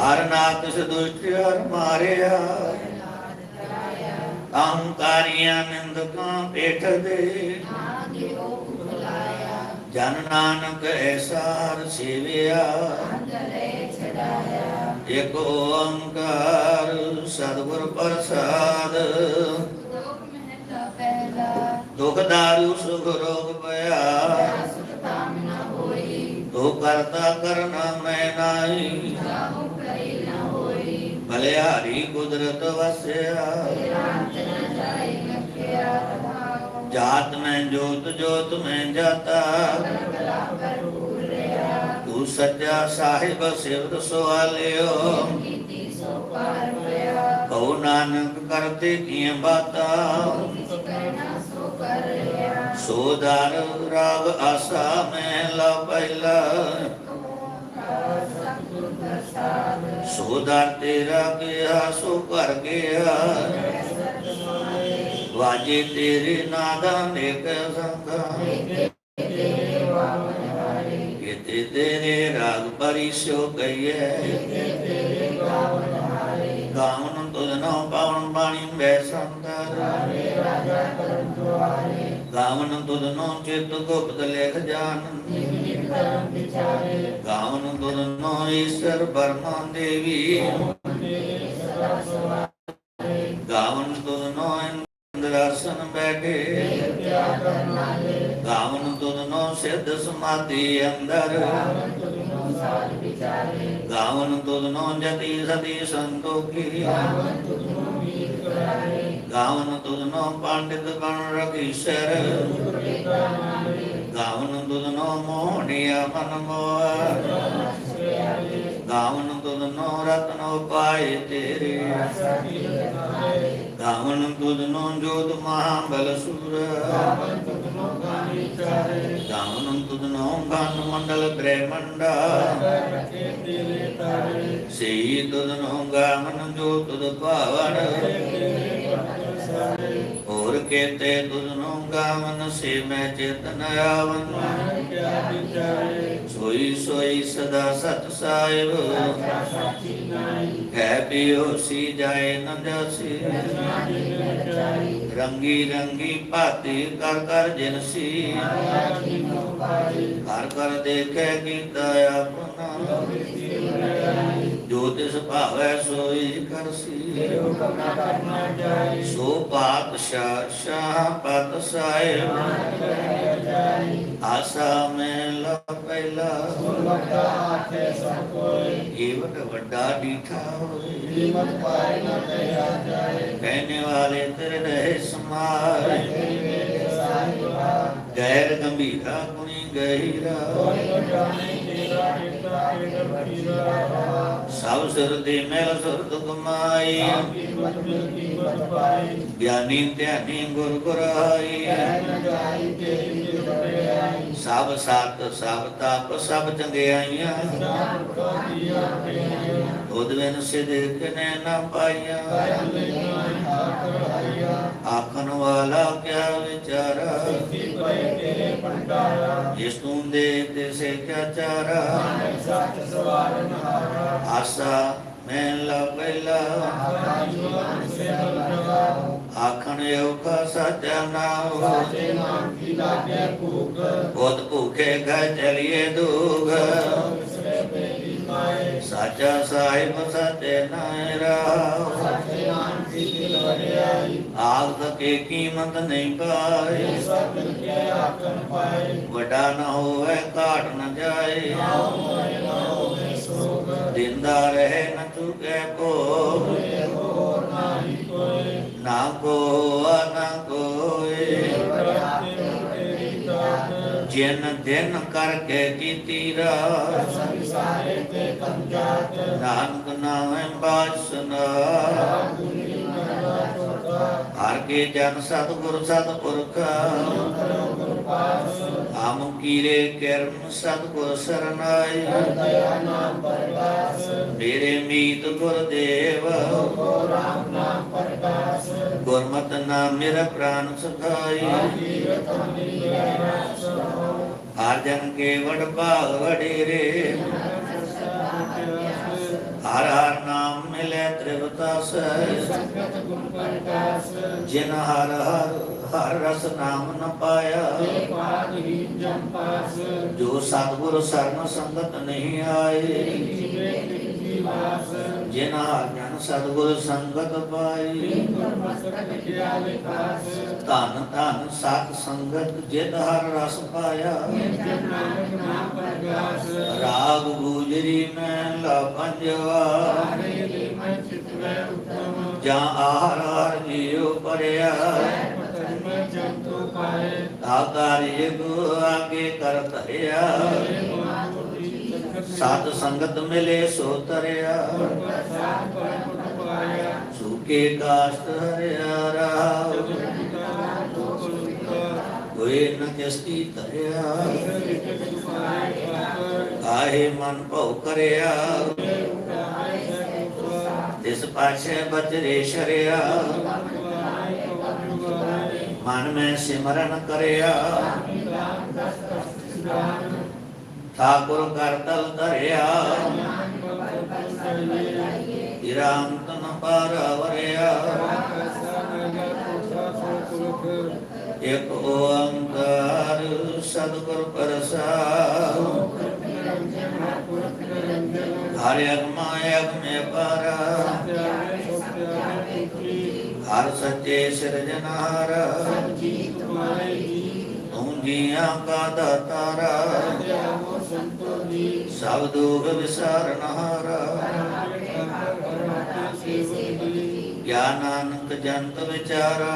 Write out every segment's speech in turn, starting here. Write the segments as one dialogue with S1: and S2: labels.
S1: ਹਰ ਨਾਥ ਦੁਸ਼ਟ ਹਰ ਮਾਰਿਆ। ਅਹੰਕਾਰੀਆਂ ਨਿੰਦਕਾਂ ਪੇਠ ਦੇ ਜਨ ਨਾਨਕ ਐਸਾਰ ਸੇਵਿਆ। ਇਕ ਓੰਕਾਰ ਸਤਿਗੁਰ ਪ੍ਰਸਾਦ। ਦੁਖ ਦਾਰੂ ਸੁਖ ਰੋਗ ਪਿਆ। ਤੋ ਕਰਤਾ ਕਰਨਾ ਮੈਂ ਨਾਹੀ। ਬਲਿਹਾਰੀ ਕੁਦਰਤ ਵਸਿਆ ਜਾਤ ਮੈਂ ਜੋਤ ਜੋਤ ਮੈਂ ਜਾਤਾ ਤੂੰ ਸੱਚਾ ਸਾਹਿਬ ਸਿਵਤ ਸਵਾਲਿਓ ਕਉ ਨਾਨਕ ਕਰਤੇ ਕੀਆਂ ਬਾਤਾਂ ਸੋ ਦਰ ਰਾਗ ਆਸਾ ਮਹਿਲਾ ਪਹਿਲਾ ਸੋ ਦਰ ਤੇਰਾ ਗਿਆ ਸੋ ਕਰ ਗਿਆ। ਵਾਜੇ ਤੇਰੇ ਨਾਦਾ ਨੇਕ ਸੰਗਾ। ਕਿਤੇ ਤੇਰੇ ਰਾਗ ਪਰੀ ਸੋ ਗਈਏ ਗਾਵਨ ਤੁਧਨੋ ਪਾਵਨ ਬਾਣੀ ਬੈ ਸੰਦਰ ਗਾਵਨ ਤੁਧਨੋ ਚਿਤ ਗੁਪਤ ਲੇਖ ਜਾਨ। ਗਾਵਨ ਤੁਧਨੋ ਈਸ਼ਰ ਬਰਮਾ ਦੇਵੀ। ਗਾਵਨ ਤੁਧਨੋ ਇੰਦਰਾਸਨ ਬੈਠੇ। ਗਾਵਨ ਤੁਧਨੋ ਸਿੱਧ ਸਮਾਧੀ ਅੰਦਰ। ਗਾਵਨ ਤੁਧਨੋ ਜਤੀ ਸਤੀ ਸੰਤੋਖੀ। ਗਾਵਨ ਤੁਧਨੋ ਪੰਡਿਤ ਬਣ ਰਖੀਸ਼ਰ ਗਾਵਨ ਤੁਧਨੋ ਮੋਹਣਿਆ ਮਨ ਮੋਹ। ਗਾਵਨ ਤੁਧਨੋ ਰਤਨੋ ਪਾਏ ਤੇਰੇ। ਗਾਵਨ ਤੁਧਨੋ ਜੋਤ ਮਹਾਬਲ ਸੂਰ। ਗਾਵਨ ਤੁਧਨੋ ਗਨ ਮੰਡਲ ਬ੍ਰਹਮੰਡਾ। ਸਈ ਤੁਧਨੋ ਗਾਵਨ ਜੋ ਤੁਧ ਭਾਵਨ ਹੋਰ ਕੇਤੇ ਤੁਧਨੋ ਗਾਵਨ, ਸੇ ਮੈਂ ਚੇਤਨ ਆਵਨ। ਸੋਈ ਸੋਈ ਸਦਾ ਸਤ ਸਾਹਿਬ। ਹੈ ਪਿਓ ਸੀ ਜਾਏ ਨ ਜਾਸੀ। ਰੰਗੀ ਰੰਗੀ ਭਾਤੀ ਕਰ ਕਰ ਜਿਨਸੀ। ਕਰ ਕਰ ਦੇਖੇ ਕੀਤਾ ਆਪਣਾ। ਜੋ ਤਿਸ ਭਾਵੈ ਸੋਈ ਕਰਸੀ ਸੋ ਪਾਤਸ਼ਾਹ ਸ਼ਾਹ ਪਤ ਸਾਹਿਬ, ਆਸਾ ਮੈਂ ਲਾ ਪਹਿਲਾ। ਏਵਟ ਵੱਡਾ ਡੀਠਾ ਹੋਏ। ਕਹਿਨੇ ਵਾਲੇ ਤੇਰੇ ਰਹੇ ਸਮਾਰ। ਗੈਰ ਗੰਭੀਰਾ ਗੁਣੀ ਗਹਿਰਾ। ਸਭ ਸਿਰ ਦੇ ਮੈਲ ਸੁਰਤ ਕਮਾਈ। ਗਿਆਨੀ ਧਿਆਨੀ ਗੁਰ ਗੁਰਾਈ। ਸਭ ਸਤ ਸਭ ਤਪ ਸਭ ਚੰਗਿਆਈਆਂ। ਉਦ ਬਿਨ ਸਿਦਕ ਨੇ ਨਾ ਪਾਈਆਂ ਆਖਣ ਵਾਲਾ ਕਿਆ ਵਿਚਾਰਾ। ਜਿਸ ਤੂੰ ਦੇ ਤੇ ਸੇ ਕਿਆ ਚਾਰਾ। ਆਸਾ ਮੈਂ ਲਾ। ਆਖਣ ਯੋਗਾ ਸੱਚਾ ਨਾਮ। ਬਹੁਤ ਭੁਖੇ ਘਰ ਚਲੀਏ ਦੂਗ ਸਾਚਾ ਸਾਹਿਬ ਸਤੇ ਨਾਇਰਾ ਆਗ ਤਕੇ ਕੀਮਤ ਨਹੀਂ ਪਾਏ। ਵਡਾ ਨਾ ਹੋਵੇ, ਘਾਟ ਨਾ ਜਾਏ। ਦਿੰਦਾ ਰਹੇ ਨ ਚੁਕੇ ਕੋ। ਨਾ ਕੋ ਨਾ ਕੋਏ ਜਿਨ ਦਿਨ ਕਰਕੇ ਕੀਤੀ ਰਾਤ। ਨਾਨਕ ਨਾਮੇ ਬਾਸਨਾ। ਹਰ ਕੇ ਜਨ ਸਤਿਗੁਰ ਸਤਿਪੁਰਖ। ਆਮ ਕੀਰੇ ਕਰਮ ਸਤਿਗੁਰ ਸਰਨਾਈ ਮੇਰੇ ਮੀਤ ਗੁਰਦੇਵ ਗੁਰਮਤਿ ਨਾਮ ਮੇਰਾ ਪ੍ਰਾਨ ਸਖਾਈ ਹਰ ਕੇ ਵਡ ਭਾਗ ਵਡੇਰੇ। ਹਰ ਹਰ ਨਾਮ ਮਿਲੇ ਤ੍ਰਿਵਤਾਸ
S2: ਸੰਗਤ
S1: ਜਿਨ ਹਰ ਹਰ ਹਰ ਰਸ ਨਾਮ ਨ ਪਾਇਆ। ਜੋ ਸਤਿਗੁਰ ਸਰਨ ਸੰਗਤ ਨਹੀਂ ਆਏ। ਜਿਨ ਹਰ ਜਨ ਸਤਿਗੁਰ ਸੰਗਤ ਪਾਈ
S2: ਗੁਰ ਮਸਤਕ
S1: ਧਨ ਧਨ ਸਤ ਸੰਗਤ ਜਿਤ ਹਰ ਰਸ ਪਾਇਆ
S2: ਜਨ ਨਾਨਕ
S1: ਰਾਗ ਗੂਜਰੀ ਮੈਂ ਲਾ ਪੰਜਵਾ ਜਾਂ ਆਹਰ ਜੀਉ ਪਰਿਆ। ਆਕਾਰਿ ਗੁ ਆਗੇ ਕਰ ਧਰਿਆ। ਸਤ ਸੰਗਤ ਮਿਲੇ ਸੋ ਤਰਿਆ।
S2: ਪ੍ਰਸਾਦ
S1: ਕਾਸ਼ਟ ਹਰਿਆ ਰਾਵ। ਹੋਏ ਨ ਕਿਸਤੀ ਤਰਿਆ। ਆਹੇ ਮਨ ਭਉ ਕਰਿਆ। ਦਿਸ ਪਾਛੇ ਬਚਰੇ ਸ਼ਰਿਆ। ਮਨ ਮੈਂ ਸਿਮਰਨ ਕਰਿਆ। ਠਾਕੁਰ ਕਰ ਤਲ ਧਰਿਆ। ਇਰਾਮ ਤਨ ਪਾਰ ਵਰਿਆ। ਇਕ ਓੰਕਾਰ ਸਤਿਗੁਰ ਪ੍ਰਸਾਦ। ਹਰਿ ਅਗਮਾ ਅਗਮੇ ਪਰ। ਹਰ ਸੱਚੇ ਸਿਰਜਨਹਾਰ ਤੂੰ ਜੀਆਂ ਕਾ ਦਾਤਾਰਾ। ਸਭ ਦੁਖ ਵਿਸਾਰਨਹਾਰ ਗਿਆਨ ਨਾਨਕ ਜੰਤ ਵਿਚਾਰਾ।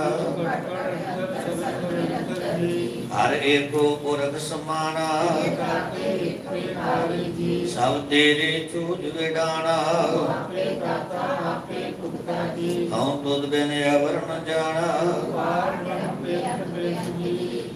S1: ਹਰ ਏਕੋ ਪੁਰਖ ਸਮਾਨਾ ਸਭ ਤੇਰੇ ਚੂਜ ਵਿਡਾਣਾ। ਹਉ ਤੁਧ ਬਿਨ ਅਵਰ ਨ ਜਾਣਾ।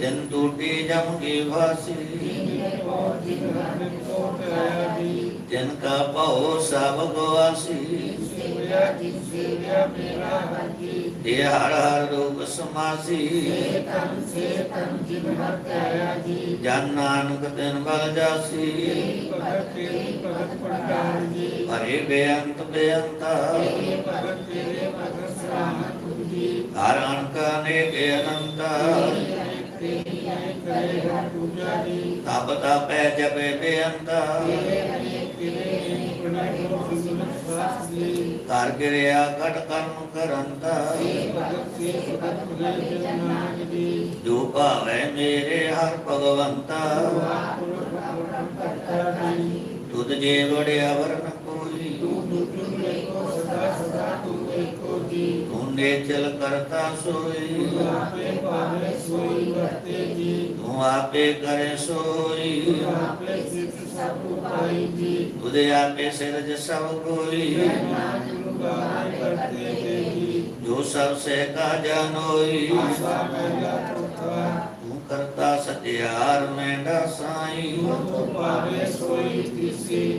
S1: ਤਿਨ ਟੂਟੀ ਜਮ ਕੀ ਵਾਸੀ। ਤਿਨ ਕਾ ਭਉ ਸਭ ਗਵਾਸੀ। ਇਹ ਹਰ ਹਰ ਰੂਪ ਸਮਾਸੀ। ਜਨ ਨਾਨਕ ਤਿਨ ਬਲ ਜਾਸੀ। ਹਰੇ ਬੇਅੰਤ ਬੇਅੰਤਾ। ਹਰ ਅਣਕਾ ਨੇ ਅਨੰਤਾ। ਤਪ ਤਪੈ ਜਪੇ ਬੇਅੰਤਾ ਕਰ ਗਿਰਿਆ ਕਟ ਕਰਮ ਕਰੰਤਾ ਜੋ ਭਾਵੈ ਮੇਰੇ ਹਰ ਭਗਵੰਤਾ। ਤੁਧ ਜੇ ਵੜਿਆ ਵਰਨ ਕੋਈ ਤੂੰ ਨੇਚਲ ਕਰਤਾ ਸੋਈ। ਤੂੰ ਆਪੇ ਕਰੇ ਸੋਈ। ਤੁਦੇ ਆਪੇ ਸਿਰਜ ਸਭ ਕੋਈ। ਜੋ ਸਭ ਸੇ ਕਾ ਜਾਨੋਈ ਤੂੰ ਕਰਤਾ ਸਤਿਆਰ ਮੈਂਡਾ ਸਾਈ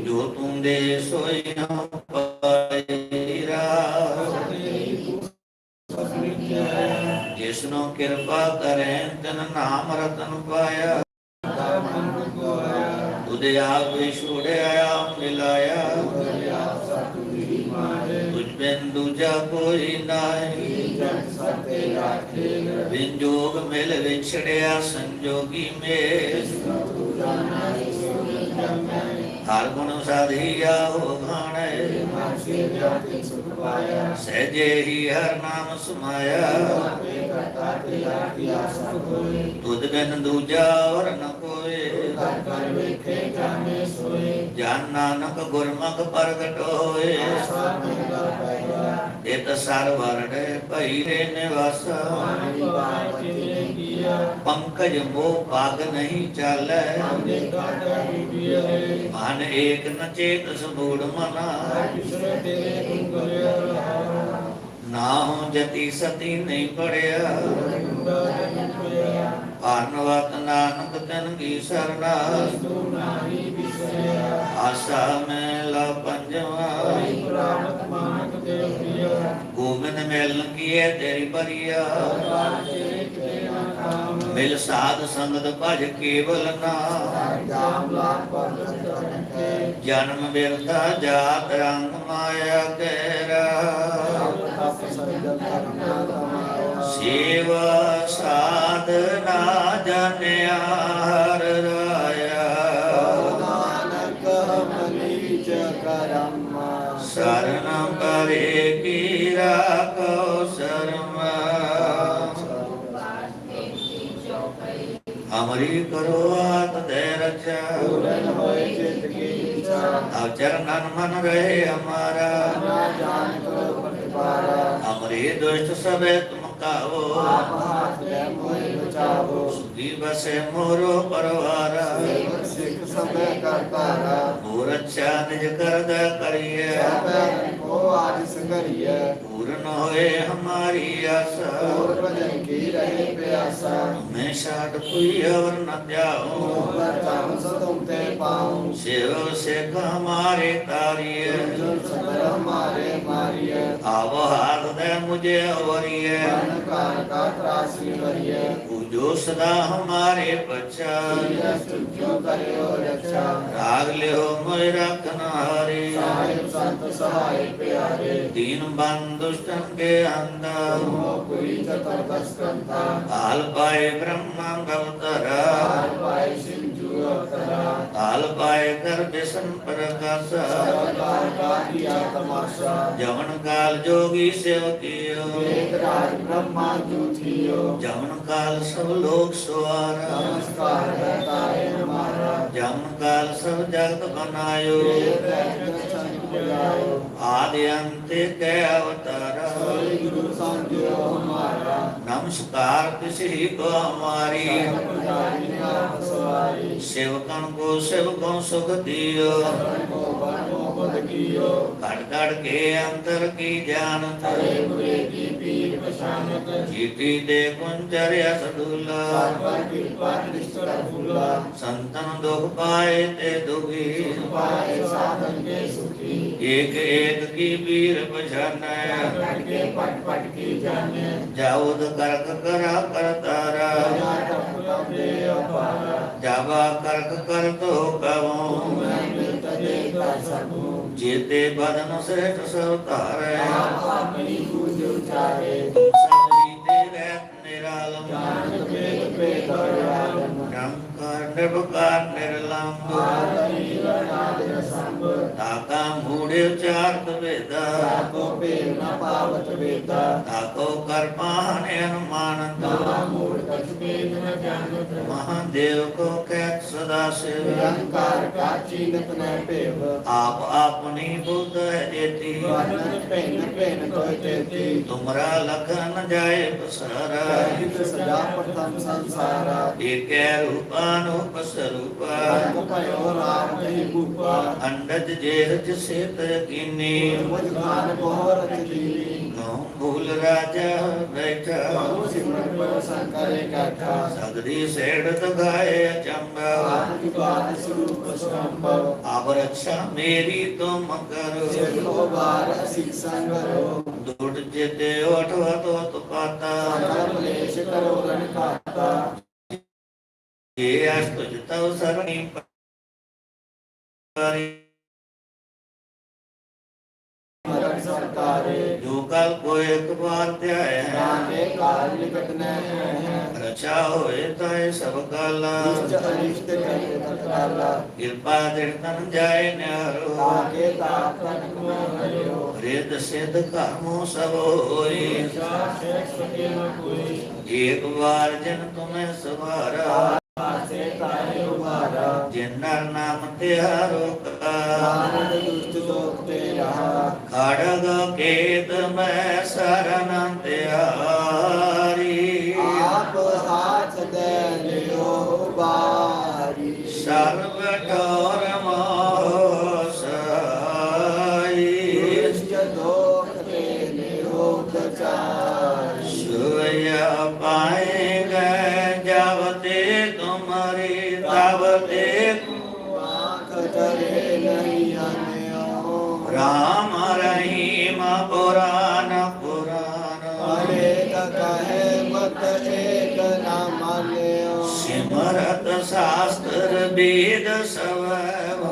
S1: ਜੋ ਤੂੰ ਦੇ ਸੋਈ ਹਮ ਪਾਈਰਾ ਕਿਰਪਾ ਕਰੇ, ਤਨ ਨਾਮ ਰਤਨ ਪਾਇਆ। ਤੁਦੇ ਆਪ ਛੋੜਿਆ ਮਿਲਾਇਆ। ਤੁਝ ਬਿਨ ਦੂਜਾ ਕੋਈ ਨਾਹੀ। ਬਿਨ ਜੋਗ ਮਿਲ ਵਿਛੜਿਆ ਸੰਜੋਗੀ ਮੇ ਹਰ ਗੁਣ ਸਾਧੀਆ ਹੋ ਘਾਣੇ ਸਹਜੇ ਹੀ ਹਰ ਨਾਮ ਸਮਾਇਆ। ਤੁਧ ਬਿਨ ਦੂਜਾ ਵਰ ਨ ਕੋਏ। ਜਨ ਨਾਨਕ ਗੁਰਮੁਖ ਪ੍ਰਗਟ ਹੋਏ ਇਤ ਸਰ ਵਰੜੇ ਭਈ ਰੇ ਨਿਵਾਸਾ। ਪੰਕਜ ਮੋ ਭਾਗ ਨਹੀਂ ਚਾਲੈ। ਮਨ ਏਕ ਨ ਚੇਤ ਸਬੂੜ ਮਨਾ। ਨਾ ਹੋ ਜਤੀ ਸਤੀ ਨਹੀਂ ਪੜਿਆ। ਅਨਵਤ ਨਾਨਕ ਤਨ ਕੀ ਸਰਣਾ ਆਸਾ ਮੇਲਾ ਪੰਜਵਾ। ਗੋਬਿੰਦ ਮਿਲਨ ਕੀਏ ਤੇਰੀ ਬਰੀਆ। ਮਿਲ ਸਾਧ ਸੰਗਤ ਭਜ ਕੇਵਲ ਨਾ।
S2: ਜਾਮ ਲਾਭ ਪਰਦ ਚਰਨਕੇ
S1: ਜਨਮ ਬਿਰਥਾ ਜਾਤ ਰੰਗ ਮਾਇਆ ਕੇਰਾ। ਸੇਵਾ ਸਾਧਨਾ ਜਨਿਆ ਹਰ ਰਾਇਆ।
S2: ਨਾਨਕ ਮਨੀ ਚ ਕਰਮਾ।
S1: ਸਰਨ ਪਰੇ ਹਮਰੀ ਕਰੋ ਆਤ ਦੇ ਰਚਾ
S2: ਪੂਰਨ ਹੋਏ ਚਿਤ ਕੀ ਇੱਛਾ।
S1: ਆਪ ਚਰਨਨ ਮਨ ਰਹੇ ਹਮਾਰਾ
S2: ਨਾ ਜਾਣ ਕਰੋ ਪਟਵਾਰਾ
S1: ਹਮਰੇ ਦੁਸ਼ਟ ਸਭੇ ਤੁਮ ਕਾਵੋ।
S2: ਆਪ ਹਾਥ ਲੈ ਮੋਹਿ ਬਚਾਵੋ
S1: ਸੁਖੀ ਬਸੇ ਮੋਰੋ ਪਰਵਾਰਾ।
S2: ਸੇਵਕ ਸਿੱਖ ਸਭੇ ਕਰਤਾਰਾ
S1: ਹੋਰ ਅੱਛਾ ਨਿਜ ਕਰਦ ਕਰੀਏ।
S2: ਸਭੇ ਕੋ ਆਦਿ ਸੰਗਰੀਐ
S1: ਪੂਰਨ ਹੋਏ ਹਮਾਰੀ ਆਸਾ।
S2: ਹੋਰ ਭਜਨ ਕੀ ਰਹੇ ਪਿਆਸਾ
S1: ਮੈਂ ਛਾੜ ਕੋਈ ਹੋਰ ਨ ਜਾਉ
S2: ਪਰ ਚਾਹੂੰ ਸੋ ਤੁਮ ਤੇ ਪਾਉਂ
S1: ਸੇਵ ਸੇਖ ਹਮਾਰੇ ਤਾਰੀਏ।
S2: ਜੁਨ ਸਬਰ ਹਮਾਰੇ ਮਾਰੀਐ
S1: ਆਵ ਹਾਥ ਦੇ ਮੁਝੇ ਔਰੀਏ
S2: ਮਨ ਕਾਰ ਕਾ ਤਰਾਸੀ ਵਰੀਐ
S1: ਪੂਜੋ ਸਦਾ ਹਮਾਰੇ ਪਛਾ।
S2: ਸੀਰਸ ਜੋ ਕਰਿਓ ਰਖਾ
S1: ਰਾਗ ਲਿਓ ਮੋਇ ਰਖਨ ਹਾਰੇ
S2: ਸਾਹਿਬ ਸੰਤ ਸਹਾਇ ਪਿਆਰੇ।
S1: ਦੀਨ ਪਾਏ ਬ੍ਰਹਮਾ ਗਵਤਰਾ
S2: ਹਾਰ ਪਾਇ ਸਿਮ ਜੂ ਅਵਤਰਾ
S1: ਹਾਲ ਪਾਏ ਕਰ ਬਿਸਨ ਪ੍ਰਕਾਸ਼
S2: ਸਰਕਾਰ ਕਾ ਕੀਆ ਤਮਾਸ਼ਾ
S1: ਜਵਨ ਕਾਲ ਜੋਗੀ ਸਿਵ ਕੀਓ
S2: ਵੇਦ ਰਾਜ ਨਮਸਕਾਰ ਹੈ ਤਾਰੇ ਹਮਾਰਾ
S1: ਆਦਿ ਅੰਤੇ ਕੈ ਅਵਤਾਰਾ।
S2: ਸੋਈ ਗੁਰੂ ਸੰਜਿਓ ਹਮਾਰਾ
S1: ਨਮਸਕਾਰ ਤਿਸ ਹੀ ਕੋ ਹਮਾਰੀ। ਸੇਵਕਨ ਕੋ ਸੇਵਕੋਂ ਸੁਖ ਦਿਓ
S2: ਸਭਨ ਕੋ ਬੁਧ ਕੀਓ।
S1: ਘਟ ਘਟ ਕੇ ਅੰਤਰ ਕੀ ਜਾਣਤ
S2: ਹਰੇ ਬੁਰੇ ਕੀ ਪੀਰ ਪਛਾਨਤ।
S1: ਜੀਤੀ ਦੇ ਕੁੰਚਰ ਅਸਦੁਲਾ।
S2: ਸਰਬਰ ਕਿਰਪਾ ਨਿਸ਼ਟਰ ਫੁੱਲਾ।
S1: ਸੰਤਨ ਦੁਖ ਪਾਏ ਤੇ ਦੁਖੀ।
S2: ਪਾਏ ਸਾਧਨ ਕੇ ਸੁਖੀ।
S1: ਏਕ ਏਕ ਕੀ ਪੀਰ ਪਛਾਨੈ।
S2: ਕੱਟ ਕੇ ਪਟ ਪਟ ਕੀ ਜਾਣੇ।
S1: ਜਾਉਦ ਕਰਕ ਕਰਾ ਕਰਤਾਰਾ ਜਾਵਾ ਕਰਕ ਕਰ ਤੋ
S2: ਕਰ ਸਕੂੰ
S1: ਜੀਤੇ ਬਦਨ ਸਹਿਤ ਸਭ ਧਾਰੈ।
S2: ਆਪ ਆਪਣੀ ਪੂਜ ਉਚਾਰੇ
S1: ਸਭੀ ਤੇ ਰਹਿਤ ਨਿਰਾਲਮ
S2: ਜਾਣਤ ਵੇਦ ਭੇਦ ਆਲਮ
S1: ਨਿਰੰਕਾਰ ਨਿਰਭਕਾਰ ਨਿਰਲੰਭ
S2: ਆਦਮੀ ਨਾਦ ਰਸੰਭ
S1: ਤਾਕਾ ਮੂੜੇ ਉਚਾਰਤ ਵੇਦਾ।
S2: ਤਾਕੋ ਭੇਦ ਨ ਪਾਵਤ ਵੇਦਾ
S1: ਤਾਕੋ ਕਰ ਪਾਹਨੇ ਅਨੁਮਾਨੰਦ
S2: ਮੂੜ ਕਛ ਭੇਦ ਨ ਜਾਣਤ
S1: ਮਹਾਦੇਵ ਕੋ ਕਹਿ ਸਦਾ ਸਿਵ
S2: ਨਿਰੰਕਾਰ ਕਾ ਚੀਨਤ ਨ ਭੇਵ।
S1: ਆਪ ਆਪਣੀ ਬੁੱਧ ਹੈ ਜੇਤੀ।
S2: ਵਰਨਤ ਭਿੰਨ ਭਿੰਨ ਤੋਇ ਤੇਤੀ
S1: ਤੁਮਰਾ ਲਖਨ ਜਾਏ ਬਸਾਰਾ।
S2: ਰਹਿਤ ਸਜਾ ਪ੍ਰਥਮ ਸੰਸਾਰਾ।
S1: ਏਕੈ ਰੂਪਾਨੂਪ ਸਰੂਪਾ।
S2: ਅੰਗ ਭਇਓ ਰਾਮ ਕਹੀ ਭੂਪਾ।
S1: ਅੰਡਜ ਜੇਹ ਜਿਸੇ ਤਕੀਨੀ
S2: ਮੁਝ ਖਾਨ ਬੋਹਰ ਤਕੀਨੀ
S1: ਭੂਲ ਰਾਜਾ ਬੈਠਾ।
S2: ਬਹੁ ਸਿਮਰਨ ਪਰ ਸੰਕਰੇ ਕਾਠਾ
S1: ਸਗਰੀ ਸੇੜ ਤਗਾਏ ਚੰਬਾ
S2: ਆਨ ਵਿਵਾਦ ਸਰੂਪ ਸੰਭਵ
S1: ਆਪ ਰਕਸ਼ਾ ਮੇਰੀ ਤੁਮ ਕਰੋ
S2: ਸਿਰੋ ਬਾਰ ਅਸਿਕ ਸੰਗਰੋ।
S1: ਦੁਟ ਜਿਤੇ ਉਠਵਾ ਤੋ ਤੁਪਾਤਾ।
S2: ਸਕਲ ਕਲੇਸ਼ ਕਰੋ ਰਨ ਖਾਤਾ
S1: ਇਹ ਅਸ ਤੁਜ ਤਉ ਸਰਣੀ ਰਚਾ ਹੋਏ ਤਾਏ ਸਭ ਕਾਲਾ।
S2: ਅਰਿਸ਼ਟ ਕਰੇ ਤਤਕਾਲਾ
S1: ਕਿਰਪਾ ਦਿਰਤਨ ਜਾਏ ਨਿਆਰੋ
S2: ਤਾਕੇ ਤਾਪ ਤਨ ਕੋ ਹਰਿਓ
S1: ਰਿਦ ਸਿਧ ਕਰਮੋ ਸਭ ਹੋਈ ਏਕ ਵਾਰ ਜਨ ਤੁਮੈ ਸਵਾਰਾ।
S2: ਆਸੇ ਤਾਰੇ ਉਮਾਰਾ
S1: ਜਿਨ ਨਾਮ ਤਿਹਾਰੋ ਕਾ
S2: ਆਨੰਦ ਦੁਸ਼ਟ ਲੋਕ ਤੇ ਰਹਾ
S1: ਖੜਗ ਕੇਤ ਮੈਂ ਸਰਨ ਤਿਆਰੀ राम रहीम पुराण पुराण अनेक कहे मत एक न मान्यो सिमरत शास्त्र वेद सवैव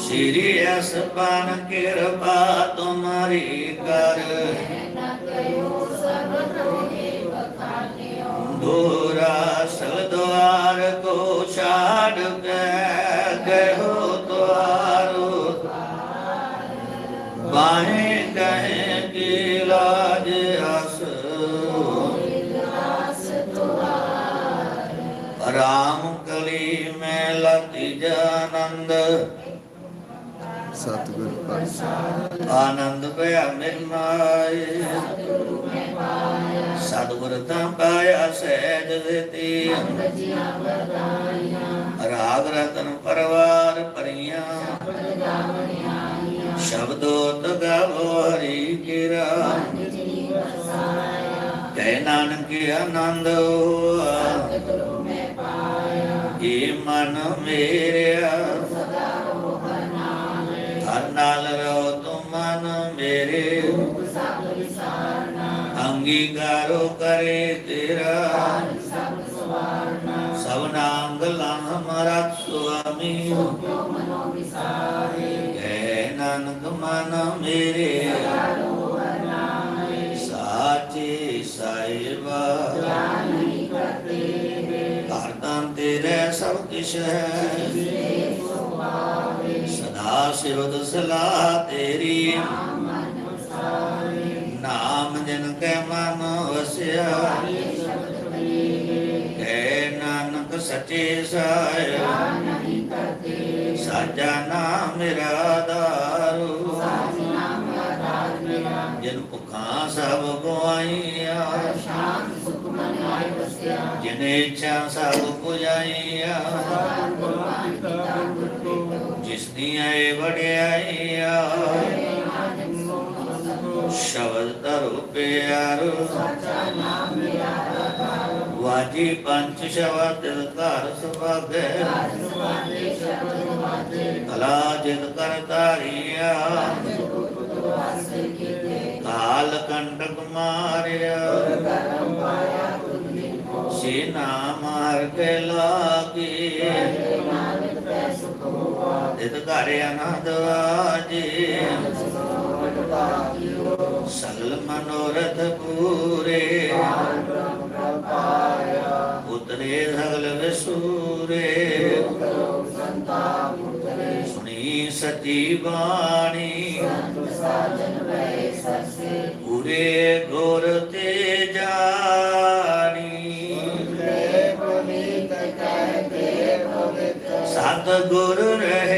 S1: श्री असपान कृपा तुम्हारी कर दूरा सद्वार को छाड़ गए
S2: ਸਤਿਗੁਰ ਪ੍ਰਸਾਦ
S1: ਆਨੰਦ ਭਇਆ ਨਿਰਮਾਏ। ਸਤਿਗੁਰ ਤਾਂ ਪਾਇਆ ਸਹਿਜ ਦਿੱਤੀ ਰਾਗ ਰਤਨ ਪਰਵਾਰ ਪਰੀਆਂ ਸ਼ਬਦੋ ਤਗਾਵੋ ਹਰੀ ਕਿਰਾ। ਕਹਿ ਨਾਨਕ ਆਨੰਦ ਹੋਆ। ਏ ਮਨ ਮੇਰੇ ਅੰਗੀਕਾਰੋ ਕਰੇ ਤੇਰਾ। ਸਭ ਨਾਮ ਹਮਾਰਾ ਸੁਆਮੀ। ਕਹਿ ਨਾਨਕ ਮਨ ਮੇਰੇ। ਸਾਚੇ ਸਾਹਿਬਾ। ਘਰ ਤੇਰੇ ਸਭ ਕਿਛ ਹੈ। ਸਦਾ ਸਿਵਦ ਸਲਾਹ ਤੇਰੀ। ਨਾਮ ਜਨ ਕੈ ਮਨ ਵਸਿਆ ਨਾਨਕ ਸੱਚੇ ਸਾਹਿਬ ਸਾਜਾ ਨਾਮ ਮੇਰਾ ਦਾਰੂ। ਜਨ ਭੁਖਾਂ ਸਭ ਗਵਾਈਆਂ ਜਿਨ ਇੱਛਾ ਸਭ ਪੁਜਾਈਆਂ। ਜਿਸ ਦੀਆਂ ਇਹ ਵਡਿਆਈਆਂ। ਸ਼ਬਦ ਧਰੋ ਪਿਆਰੋ ਵਾਜੀ ਪੰਜ ਸ਼ਬਦ ਘਰ ਸੁਭਾਗੇ। ਕਲਾ ਜਿਤ ਕਰ ਤਾਰੀਆ ਕਾਲ ਕੰਟਕ ਮਾਰਿਆ। ਸੀਨਾ ਮਾਰ ਕੇ ਲਾਗੀ। ਇਤ ਘਰ ਅਨੰਦ ਆਜੀ ਸਗਲ ਮਨੋਰਥ ਪੂਰੇ ਉਤਰੇ ਸਗਲ ਵਿਸੂਰੇ ਸੁਣੀ ਸਤੀ ਬਾਣੀ। ਪੂਰੇ ਗੁਰ ਤੇ ਜਾਣੀ। ਸਤ ਗੁਰ ਰਹਿਆ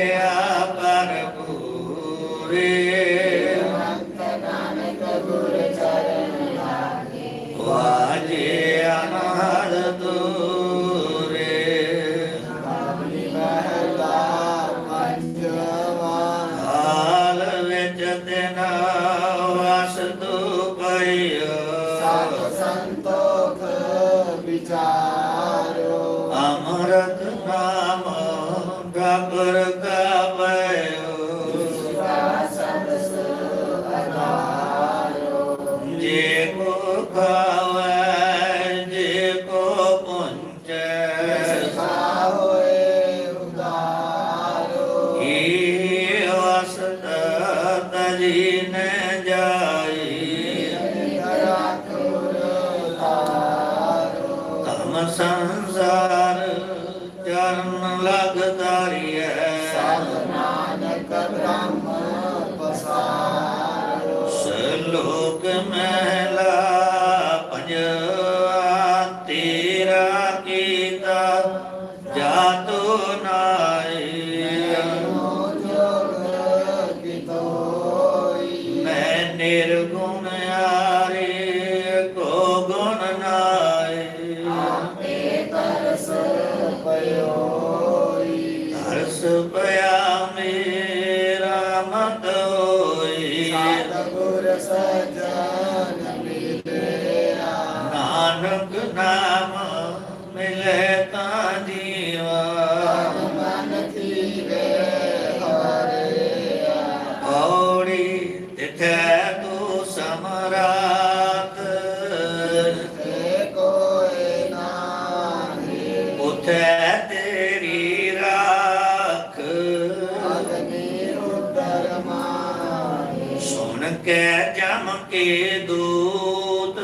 S1: ਕੇ ਦੂਤ।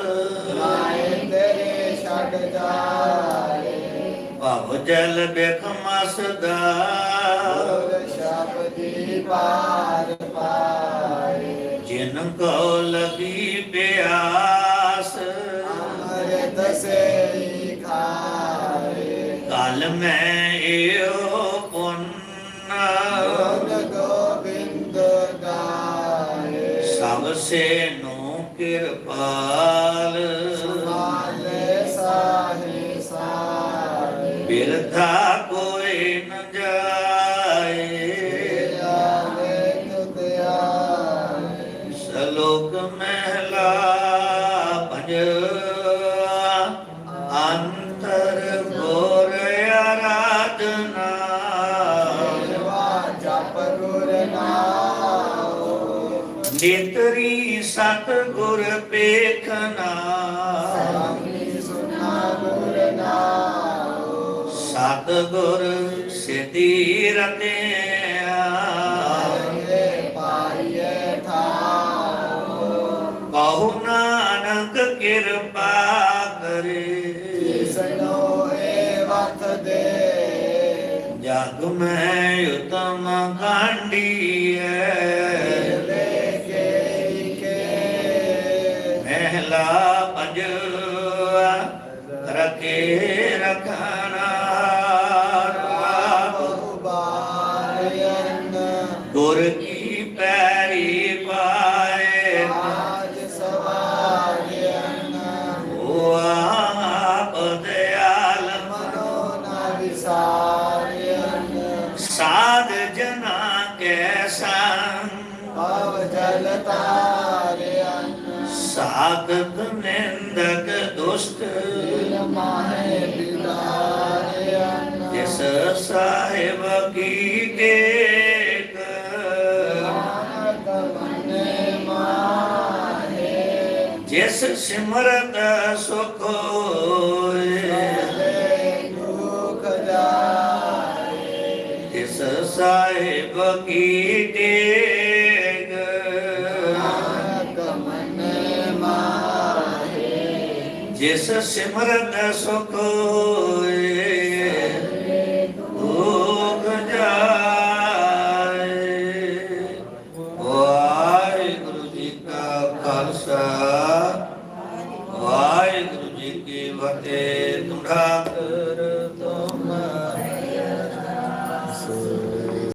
S2: ਲਾਏ ਤੇਰੇ ਛੱਡ ਜਾਏ।
S1: ਭਵ ਜਲ ਬਿਖਮਸਦਾ
S2: ਗੁਰ ਸ਼ਬਦੀ ਪਾਰ ਪਾਏ।
S1: ਜਿਨ ਕੋ ਲਗੀ ਪਿਆਸ।
S2: ਅੰਮ੍ਰਿਤ ਸੇ ਖਾਏ।
S1: ਕਲ ਮੈਂ ਏਓ ਪੁੰਨ।
S2: ਗੁਣ ਗੋਬਿੰਦ ਗਾਏ।
S1: ਸਭ ਸੇ ਕਿਰਪਾਲ।
S2: ਮਾਲੇ ਸਾਹੇ ਸਾਰੇ
S1: ਬਿਰਥਾ ਕੋਈ ਨ ਜਾਏ।
S2: ਆਵੇ ਤੁਧਿਆਏ
S1: ਸ਼ਲੋਕ ਮਹਿਲਾ ਪੰਜ ਪੇਖਨਾ
S2: ਸਾਮੀ ਸੁਨਾ ਗੁਰ ਨਾਮ
S1: ਸਤ ਗੁਰ ਸਿਧੀ ਰਤਿਆ
S2: ਆਏ
S1: ਨਾਨਕ ਕਿਰਪਾ ਕਰੇ।
S2: ਜਿਸਨੋ ਏ ਵਤ ਦੇ
S1: ਜਗ ਮੈਂ ਉਤਮ ਕਾਂਡੀਐ ਸਾਧਕ ਨਿੰਦਕ ਦੁਸ਼ਟ
S2: ਮਾਹੇ ਬਿਲਾਰਿਅਨ
S1: ਜਿਸ ਸਾਹਿਬ ਕੀ ਟੇਕ
S2: ਨਾਨਕ ਮੰਨੇ ਮਾਹੇ
S1: ਜਿਸ ਸਿਮਰਤ ਸੁਖ ਹੋਏ ਜਿਸ ਸਾਹਿਬ ਕੀ ਟੇਕ ਜਿਸ ਸਿਮਰਤ ਸੁਖ